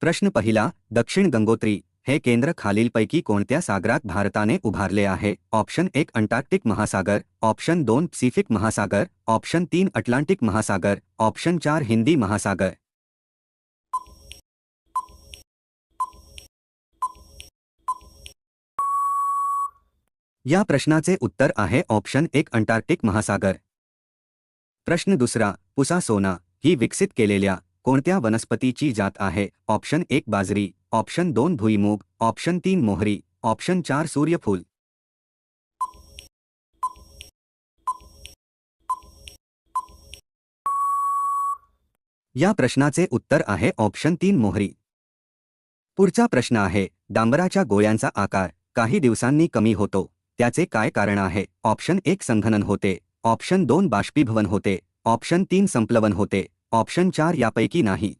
प्रश्न पहिला, दक्षिण गंगोत्री हे केंद्र खालीलपैकी कोणत्या सागरात भारताने उभारले आहे? ऑप्शन एक, अंटार्क्टिक महासागर, ऑप्शन दोन, पॅसिफिक महासागर, ऑप्शन तीन, अटलांटिक महासागर, ऑप्शन चार, हिंदी महासागर. या प्रश्नाचे उत्तर आहे ऑप्शन एक, अंटार्क्टिक महासागर. प्रश्न दुसरा पुसा सोना ही विकसित केलेल्या कोणत्या वनस्पतीची जात आहे? ऑप्शन एक बाजरी ऑप्शन दोन भुईमूग ऑप्शन तीन मोहरी ऑप्शन चार सूर्यफूल. या प्रश्नाचे उत्तर आहे ऑप्शन तीन मोहरी. पुढचा प्रश्न आहे डांबराच्या गोळ्यांचा आकार काही दिवसांनी कमी होतो त्याचे काय कारण आहे? ऑप्शन एक संघनन होते ऑप्शन दोन बाष्पीभवन होते ऑप्शन तीन संप्लवन होते ऑप्शन चार यापैकी नाही.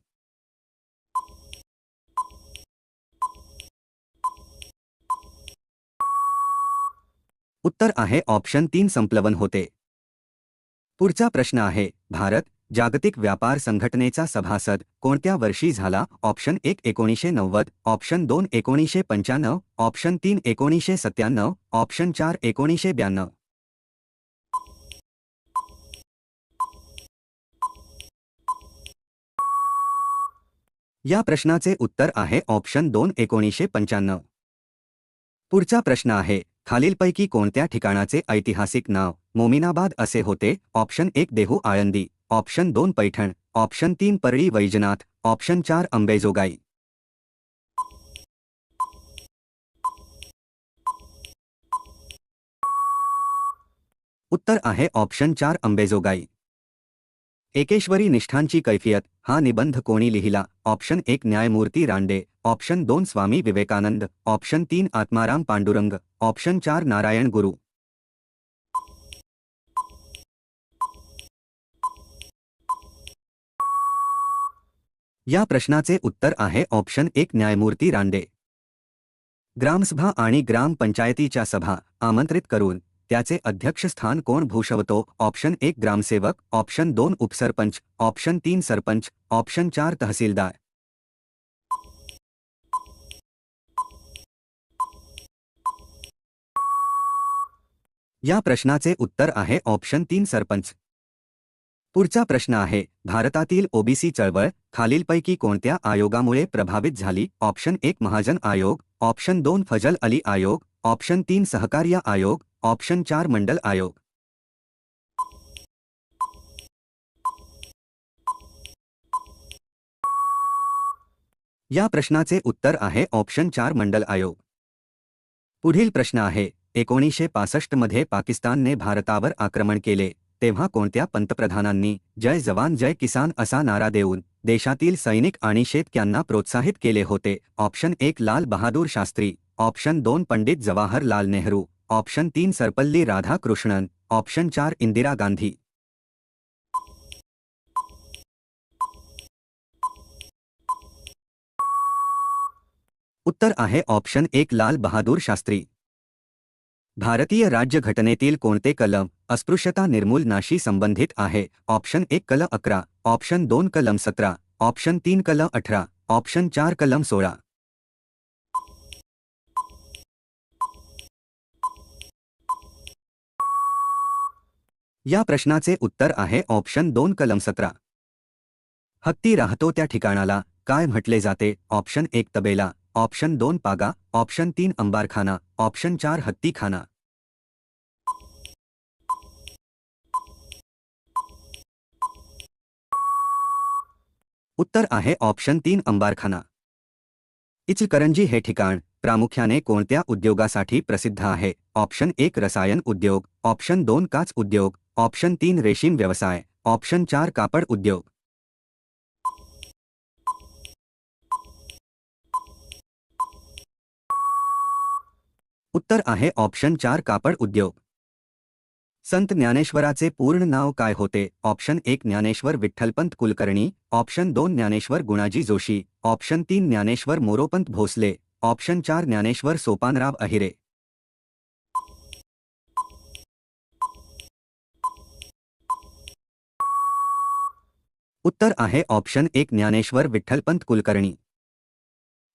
उत्तर आहे ऑप्शन तीन संप्लवन होते. पुढचा प्रश्न आहे भारत जागतिक व्यापार संघटनेचा सभासद कोणत्या वर्षी झाला? ऑप्शन एक एकोणीसशे नव्वद ऑप्शन दोन एकोणीसशे पंच्याण्णव ऑप्शन तीन एकोणीसशे सत्त्याण्णव ऑप्शन चार एकोणीसशे ब्याण्णव. या प्रश्नाचे उत्तर आहे ऑप्शन दोन एकोणीसशे पंच्याण्णव. पुढचा प्रश्न आहे खालीलपैकी कोणत्या ठिकाणाचे ऐतिहासिक नाव मोमिनाबाद असे होते? ऑप्शन एक देहू आळंदी ऑप्शन दोन पैठण ऑप्शन तीन परळी वैजनाथ ऑप्शन चार अंबेजोगाई. उत्तर आहे ऑप्शन चार अंबेजोगाई. एकेश्वरी निष्ठांची कैफियत हा निबंध कोणी लिहिला? ऑप्शन एक न्यायमूर्ती रांडे ऑप्शन दोन स्वामी विवेकानंद. ऑप्शन तीन आत्माराम पांडुरंग. ऑप्शन चार नारायण गुरु. या प्रश्नाचे उत्तर आहे ऑप्शन एक न्यायमूर्ती रांडे ग्रामसभा आणि ग्रामपंचायतीच्या सभा. आमंत्रित करून. त्याचे अध्यक्षस्थान कोण भूषवतो? ऑप्शन एक ग्रामसेवक ऑप्शन दोन उपसरपंच ऑप्शन तीन सरपंच ऑप्शन चार तहसीलदार. या प्रश्नाचे उत्तर आहे ऑप्शन तीन सरपंच. पुढचा प्रश्न आहे भारतातील ओबीसी चळवळ खालीलपैकी कोणत्या आयोगामुळे प्रभावित झाली? ऑप्शन एक महाजन आयोग ऑप्शन दोन फजल अली आयोग ऑप्शन तीन सहकार्य आयोग ऑप्शन चार मंडल आयोग. या प्रश्नाचे उत्तर आहे ऑप्शन चार मंडल आयोग. पुढील प्रश्न आहे एकोणीसशे पासष्टमध्ये पाकिस्तानने भारतावर आक्रमण केले तेव्हा कोणत्या पंतप्रधानांनी जय जवान जय किसान असा नारा देऊन देशातील सैनिक आणि शेतक्यांना प्रोत्साहित केले होते? ऑप्शन एक लाल बहादूर शास्त्री ऑप्शन दोन पंडित जवाहरलाल नेहरू ऑप्शन तीन सरपल्ली राधाकृष्णन, ऑप्शन चार इंदिरा गांधी. उत्तर आहे ऑप्शन एक लाल बहादूर शास्त्री. भारतीय राज्यघटनेतील कोणते कलम अस्पृश्यता निर्मूलनाशी संबंधित आहे? ऑप्शन एक कलम अकरा, ऑप्शन दोन कलम सतरा, ऑप्शन तीन कलम अठरा, ऑप्शन चार कलम सोळा. या प्रश्नाचे उत्तर आहे ऑप्शन दोन कलम सतरा. हत्ती राहतो त्या ठिकाणाला. काय म्हटले जाते? ऑप्शन एक तबेला. ऑप्शन दोन पागा. ऑप्शन तीन अंबारखाना. ऑप्शन चार हत्तीखाना. उत्तर आहे ऑप्शन तीन अंबारखाना. इचलकरंजी हे ठिकाण प्रामुख्याने कोणत्या उद्योगासाठी प्रसिद्ध आहे? ऑप्शन एक रसायन उद्योग. ऑप्शन दोन काच उद्योग. ऑप्शन तीन रेशीम व्यवसाय ऑप्शन चार कापड उद्योग. उत्तर आहे ऑप्शन चार कापड उद्योग. संत ज्ञानेश्वराचे पूर्ण नाव काय होते? ऑप्शन एक ज्ञानेश्वर विठ्ठलपंत कुलकर्णी ऑप्शन दोन ज्ञानेश्वर गुणाजी जोशी ऑप्शन तीन ज्ञानेश्वर मोरोपंत भोसले ऑप्शन चार ज्ञानेश्वर सोपानराव अहिरे. उत्तर आहे ऑप्शन एक ज्ञानेश्वर विठ्ठलपंत कुलकर्णी.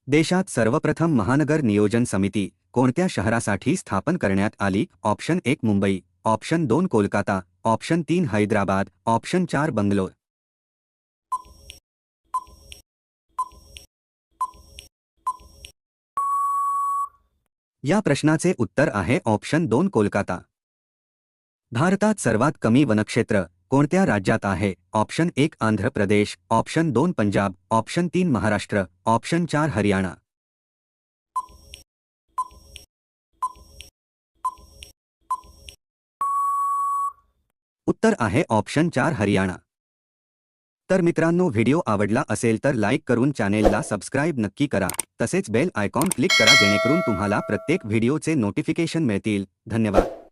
देशात सर्वप्रथम महानगर नियोजन समिती कोणत्या शहरासाठी स्थापन करण्यात आली? ऑप्शन एक मुंबई ऑप्शन दोन कोलकाता ऑप्शन तीन हैदराबाद ऑप्शन चार बंगलोर. या प्रश्नाचे उत्तर आहे ऑप्शन दोन कोलकाता. भारतात सर्वात कमी वनक्षेत्र कोणत्या राज्यात आहे? ऑप्शन एक आंध्र प्रदेश, ऑप्शन दोन पंजाब, ऑप्शन तीन महाराष्ट्र, ऑप्शन चार हरियाणा. उत्तर आहे ऑप्शन चार हरियाणा. तर मित्रांनो, व्हिडिओ आवडला असेल तर लाईक करून चॅनेलला सबस्क्राईब नक्की करा. तसेच बेल आयकॉन क्लिक करा जेणेकरून तुम्हाला प्रत्येक व्हिडिओचे नोटिफिकेशन मिळतील. धन्यवाद.